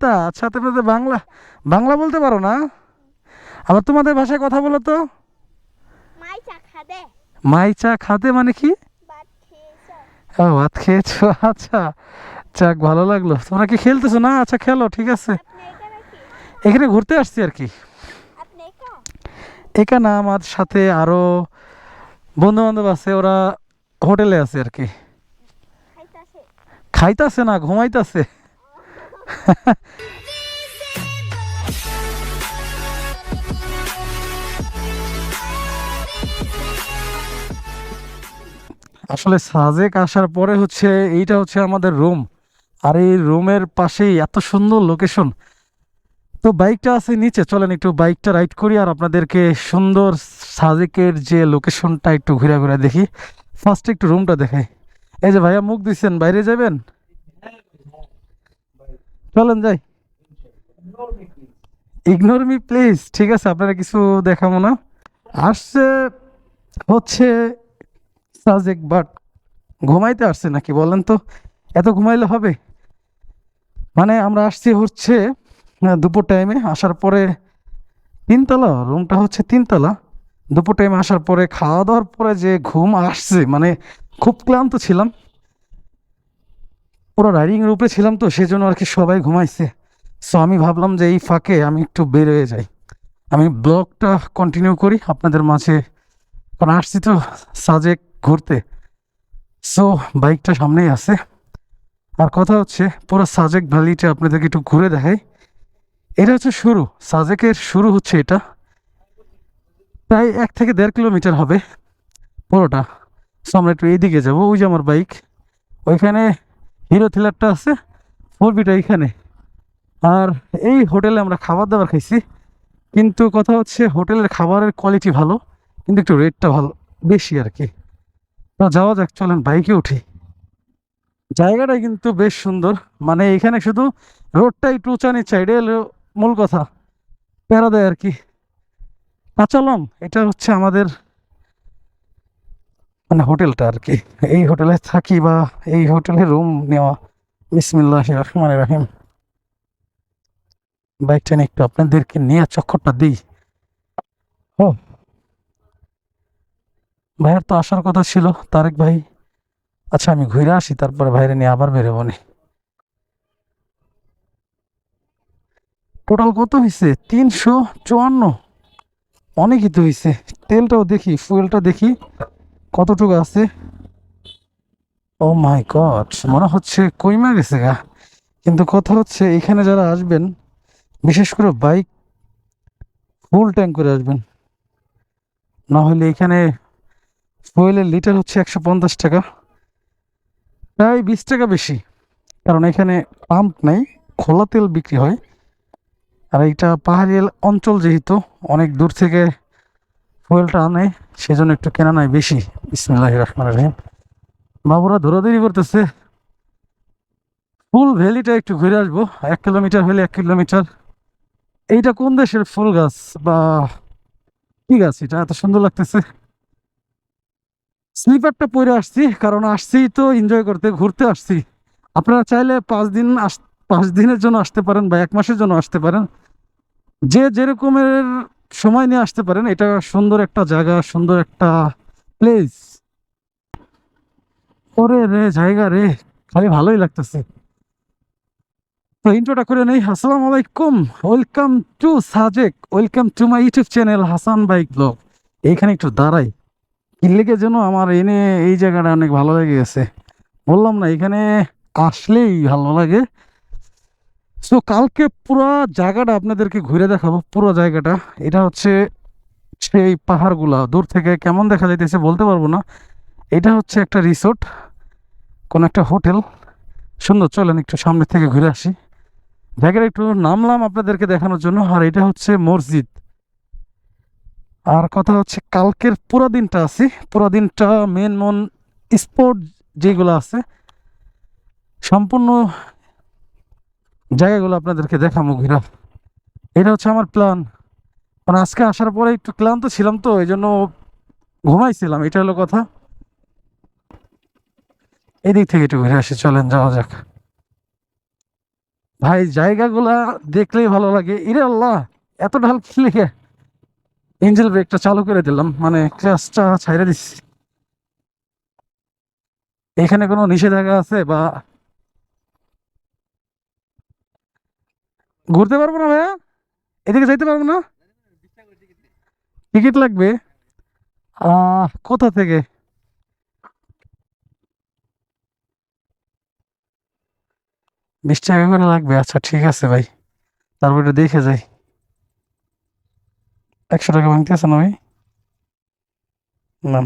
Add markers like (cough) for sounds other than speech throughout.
চরিতা আচ্ছা তো বাংলা বাংলা বলতে পারো না? আবার তোমাদের ভাষায় কথা বলো তো। মাই চা খাতে মানে কি? ও ভাত খেয়েছো আচ্ছা। যাক ভালো লাগল। তোমরা কি খেলতেছো? না আচ্ছা খেলো ঠিক আছে। এখানে ঘুরতে আসছি আর কি। একা? এখানে আমার সাথে আরও বন্ধু বান্ধব আছে ওরা হোটেলে আছে আর কি। খাইতাছে না ঘুমাইতাছে। (laughs) আসলে সাজেক আসার পরে হচ্ছে এইটা হচ্ছে আমাদের রুম। আর এই রুমের পাশেই এত সুন্দর লোকেশন তো বাইকটা আছে নিচে, চলেন একটু বাইকটা রাইড করি আর আপনাদেরকে সুন্দর সাজেকের যে লোকেশনটা একটু ঘুরে ঘুরে দেখি। ফার্স্টে একটু রুমটা দেখাই। এই যে ভাইয়া মুখ দিচ্ছেন বাইরে যাবেন? চলেন যাই। ইগনোর মি প্লিজ ঠিক আছে, আপনারা কিছু দেখাবো না। আসছে, হচ্ছে সাজেক বাট ঘুমাইতে আসছে নাকি বলেন তো? এত ঘুমাইলে হবে? মানে আমরা আসছি হচ্ছে দুপুর টাইমে আসার পরে তিনতলা রুমটা হচ্ছে তিনতলা। দুপুর টাইমে আসার পরে খাওয়া দাওয়ার পরে যে ঘুম আসছে মানে খুব ক্লান্ত ছিলাম। পুরো রাইডিং উপরে ছিলাম তো, সেজন্য আর কি সবাই ঘুমাইছে। সো আমি ভাবলাম যে এই ফাঁকে আমি একটু বের হয়ে যাই। আমি ব্লগটা কন্টিনিউ করি, আপনাদের মাঝে কারণ আসছি তো সাজেক ঘুরতে। সো বাইকটা সামনেই আছে। আর কথা হচ্ছে, পুরো সাজেক ভ্যালিটা আপনাদেরকে একটু ঘুরে দেখাই। এটা হচ্ছে শুরু। সাজেকের শুরু হচ্ছে এটা। প্রায় এক থেকে দেড় কিলোমিটার হবে। পুরোটা। সো আমরা একটু এইদিকে যাব। ওই যে আমার বাইক ওইখানে হিরো থ্রিলারটা আছে ফোর বিটা এইখানে আর এই হোটেলে আমরা খাবার দাবার খাইছি, কিন্তু কথা হচ্ছে হোটেলের খাবারের কোয়ালিটি ভালো, কিন্তু একটু রেটটা ভালো, বেশি আর কি। যাওয়া যাক, চলেন বাইকে উঠি। জায়গাটা কিন্তু বেশ সুন্দর মানে এখানে শুধু রোডটা একটু উঁচা নিচা এটাই হলো মূল কথা প্যারা দেয় আর কি। কাঁচালং এটা হচ্ছে আমাদের মানে হোটেলটা আর কি। এই হোটেলে থাকি বা এই হোটেলে রুম নেওয়া। বিসমিল্লাহ রহমান রাহিম। বাইকটা নিয়ে একটু আপনাদেরকে নিয়ে চক্করটা দিই। ও। ভাইয়ের তো আসার কথা ছিল, তারেক ভাই। আচ্ছা আমি ঘুরে আসি, তারপরে ভাইরে নিয়ে আবার বেরোবো নি। টোটাল কত হয়েছে তিনশো চুয়ান্ন। অনেকই তো হয়েছে তেলটাও দেখি ফুয়েলটা দেখি। কতটুকু আছে? ও মাই গড মনে হচ্ছে কইমা গেছে গা। কিন্তু কথা হচ্ছে এখানে যারা আসবেন, বিশেষ করে বাইক ফুল ট্যাঙ্ক করে আসবেন। না হলে এখানে ফুয়েলের লিটার হচ্ছে একশো পঞ্চাশ টাকা। প্রায় বিশ টাকা বেশি, কারণ এখানে পাম্প নেই, খোলা তেল বিক্রি হয়। আর এইটা পাহাড়ি অঞ্চল যেহেতু, অনেক দূর থেকে ফুয়েলটা আনে, সেজন্য একটু কেনা নাই বেশি। বিসমিল্লাহ রহমান রহিম। বাবুরা দৌড়াদৌড়ি করতেছে। ফুল ভ্যালিটা একটু ঘুরে আসব। এক কিলোমিটার হলে এক কিলোমিটার। এইটা কোন দেশের ফুল গাছ? বা কি গাছ এটা? এত সুন্দর লাগতেছে। স্লিপারটা পরে আসছি, কারণ আসছি তো এনজয় করতে, ঘুরতে আসছি। আপনারা চাইলে পাঁচ দিন পাঁচ দিনের জন্য আসতে পারেন বা এক মাসের জন্য আসতে পারেন। যে যেরকমের সময় নিয়ে আসতে পারেন। এটা সুন্দর একটা জায়গা, সুন্দর একটা প্লেস ওরে রে, জায়গা রে। খালি ভালোই লাগতেছে। তো ইন্ট্রোটা করে নেই। আলাইকুম। Welcome to Sajek welcome to my YouTube channel Hasan bike vlog এইখানে একটু দাঁড়াই। লেগে যেন আমার এনে এই জায়গাটা অনেক ভালো লেগে গেছে। বললাম না, এখানে আসলেই ভালো লাগে। সো কালকে পুরো জায়গাটা আপনাদেরকে ঘুরে দেখাবো, পুরো জায়গাটা। এটা হচ্ছে সেই পাহাড়গুলা। দূর থেকে কেমন দেখা যাইতেছে বলতে পারব না। এটা হচ্ছে একটা রিসোর্ট, কোন একটা হোটেল। সুন্দর, চলেন একটু সামনে থেকে ঘুরে আসি। জায়গাটা একটু নামলাম আপনাদেরকে দেখানোর জন্য। আর এটা হচ্ছে মসজিদ। আর কথা হচ্ছে কালকের পুরো দিনটা আছি। পুরো দিনটা মেন মন স্পোর্ট যেগুলো আছে, সম্পূর্ণ জায়গাগুলো আপনাদেরকে দেখাবো ঘুরা। এটা হচ্ছে আমার প্ল্যান কারণ আজকে আসার পরে একটু ক্লান্ত ছিলাম তো, এই জন্য ঘুমাইছিলাম, এটা হলো কথা। এদিক থেকে একটু ঘুরে আসি, চলেন যাওয়া যাক। ভাই, জায়গাগুলা দেখলেই ভালো লাগে। ইরে আল্লাহ, এত ঢাল লিখে এঞ্জেল ব্রেকটা চালু করে দিলাম মানে ক্লাসটা ছাইড়ে দিচ্ছি এখানে কোনো নিষেধাজ্ঞা আছে বা ঘুরতে পারব না ভাইয়া? এদিকে যাইতে পারব না? টিকিট লাগবে? কোথা থেকে? বিশ টাকা করে লাগবে আচ্ছা ঠিক আছে ভাই। তারপর একটু দেখে যাই। একশো টাকা ভাঙতে আছে না ভাই? না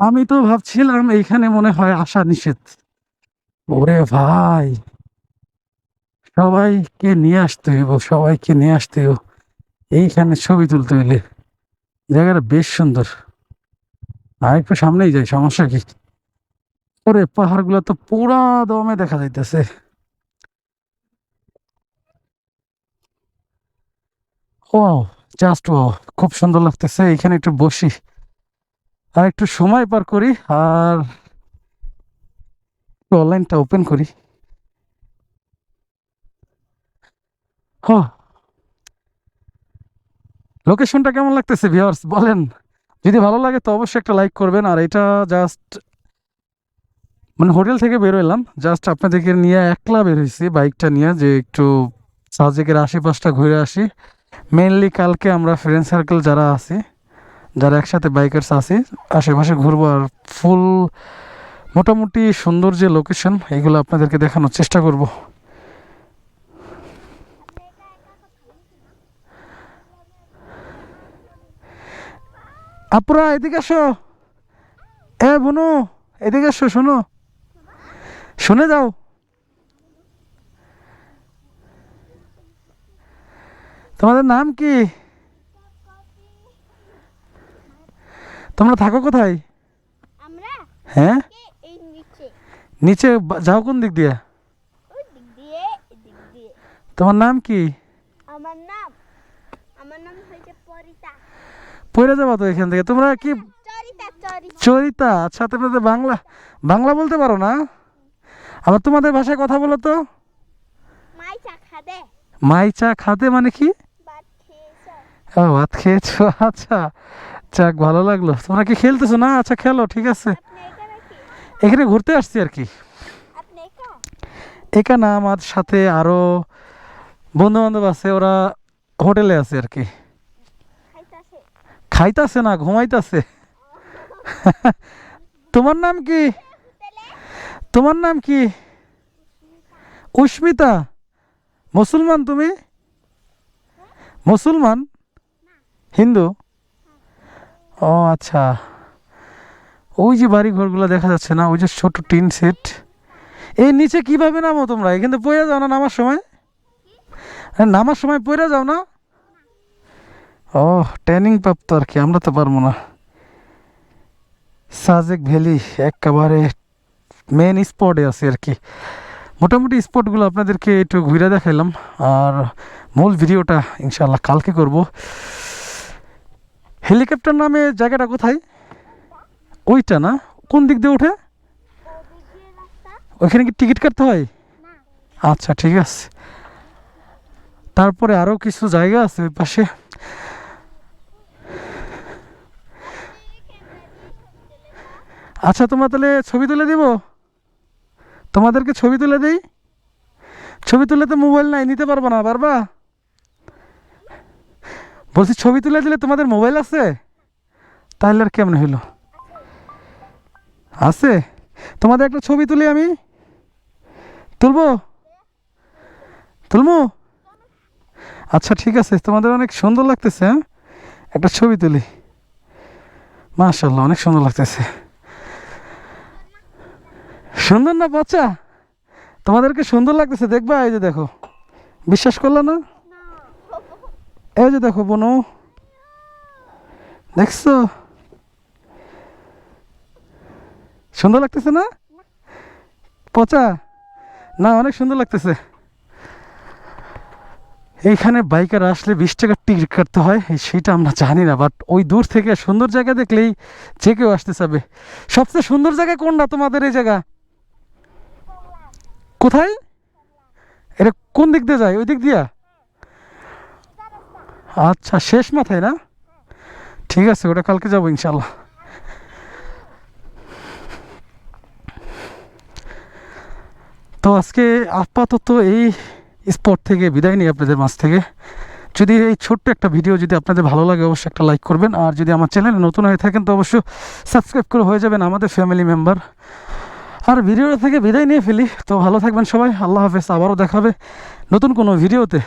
আমি তো ভাবছিলাম এইখানে মনে হয় আসা নিষেধ। ওরে ভাই, সবাইকে নিয়ে আসতে হইব, সবাইকে নিয়ে আসতে হইব। এইখানে ছবি তুলতে হইলে। জায়গাটা বেশ সুন্দর। আর একটু সামনেই যাই, সমস্যা কি? ওরে, পাহাড়গুলো তো পুরা দমে দেখা যাইতেছে। ও জাস্ট ও খুব সুন্দর লাগতেছে। এখানে একটু বসি। আর একটু সময় পার করি, আর অনলাইনটা ওপেন করি। হ। লোকেশনটা কেমন লাগতেছে ভিউয়ার্স বলেন। যদি ভালো লাগে তো অবশ্যই একটা লাইক করবেন, আর এটা জাস্ট মানে হোটেল থেকে বেরোলাম জাস্ট আপনাদেরকে নিয়ে একলা বের হয়েছি বাইকটা নিয়ে যে একটু সাজেকের আশেপাশটা ঘুরে আসি। মেনলি কালকে আমরা ফ্রেন্ড সার্কেল যারা আছি যারা একসাথে বাইকার্স আছি, আশেপাশে ঘুরবো আর ফুল মোটামুটি সুন্দর যে লোকেশন এগুলো আপনাদেরকে দেখানোর চেষ্টা করব। আপুরা, এদিকে আসো। এ, বোনো, এদিকে আসো, শোনো। শুনে যাও। তোমাদের নাম কি? তোমরা থাকো কোথায়? আমরা হ্যাঁ? এই নিচে। নিচে যাও কোন দিক দিয়ে? তোমার নাম কি? আমার নাম আমার নাম হয়েছে পরিতা। পড়ে যাব তো এখান থেকে। তোমরা কি চরিতা চরিতা। আচ্ছা তোমরা তো বাংলা বাংলা বলতে পারো না? আবার তোমাদের ভাষায় কথা বলো তো। মাই চা খাদে মাই চা খাতে মানে কি? ও ভাত খেয়েছো আচ্ছা। যাক, ভালো লাগল। তোমরা কি খেলতেছো? না আচ্ছা খেলো, ঠিক আছে। এখানে ঘুরতে আসছি আর কি। একা না, আমার সাথে আরও বন্ধু বান্ধব আছে, ওরা হোটেলে আছে আর কি। খাইতাছে না, ঘুমাইতাছে। তোমার নাম কি? তোমার নাম কি? উস্মিতা মুসলমান তুমি? মুসলমান? হিন্দু? ও আচ্ছা। ওই যে বাড়ি ঘরগুলো দেখা যাচ্ছে না, ওই যে ছোট টিন সেট। এই নিচে কীভাবে নামো তোমরা? এখানে পড়ে যাও না নামার সময়? নামার সময় পড়ে যাও না? ও ট্রেনিং প্রাপ্ত আর কি, আমরা তো পারব না। সাজেক ভ্যালি একেবারে মেন স্পটে আছে আর কি। মোটামুটি স্পটগুলো আপনাদেরকে একটু ঘুরে দেখাইলাম, আর মূল ভিডিওটা ইনশাল্লাহ কালকে করব। হেলিকপ্টার নামে জায়গাটা কোথায়? ওইটা না? কোন দিক দিয়ে ওঠে? ওইখানে কি টিকিট কাটতে হয়? আচ্ছা ঠিক আছে। তারপরে আরও কিছু জায়গা আছে ওই পাশে। আচ্ছা তোমার তাহলে ছবি তুলে দিব? তোমাদেরকে ছবি তুলে দিই? ছবি তুলে তো মোবাইল নাই নিতে পারব না পারবা? বলছি, ছবি তুলে দিলে তোমাদের মোবাইল আছে? তাহলে আর কেমন হইল? আছে। তোমাদের একটা ছবি তুলি আমি। তুলবো? তুলবো আচ্ছা ঠিক আছে। তোমাদের অনেক সুন্দর লাগতেছে হ্যাঁ? একটা ছবি তুলি। মাশাল্লাহ অনেক সুন্দর লাগতেছে। সুন্দর না বাচ্চা তোমাদেরকে সুন্দর লাগতেছে। দেখবা, এই যে দেখো। বিশ্বাস করলে না? এই যে দেখো বনু, দেখছ? সুন্দর লাগতেছে না? পচা? না, অনেক সুন্দর লাগতেছে। এইখানে বাইকার আসলে বিশ টাকার টিকিট কাটতে হয় সেটা আমরা জানি না বাট ওই দূর থেকে সুন্দর জায়গা দেখলেই যে কেউ আসতে চাবে। সবচেয়ে সুন্দর জায়গা কোনটা তোমাদের এই জায়গা? কোথায়? এটা কোন দিক দিয়ে যায়? ওই দিক দিয়া? আচ্ছা শেষ মাথায় না? ঠিক আছে, ওটা কালকে যাব ইনশাল্লাহ তো আজকে আপাতত এই স্পট থেকে বিদায় নিই আপনাদের মাঝ থেকে। যদি এই ছোট্ট একটা ভিডিও যদি আপনাদের ভালো লাগে, অবশ্যই একটা লাইক করবেন। আর যদি আমার চ্যানেলে নতুন হয়ে থাকেন, তো অবশ্যই সাবস্ক্রাইব করে হয়ে যাবেন আমাদের ফ্যামিলি মেম্বার। আর ভিডিওটা থেকে বিদায় নিয়ে ফেলি। তো ভালো থাকবেন সবাই। আল্লাহ হাফেজ, আবারও দেখাবে নতুন কোনো ভিডিওতে।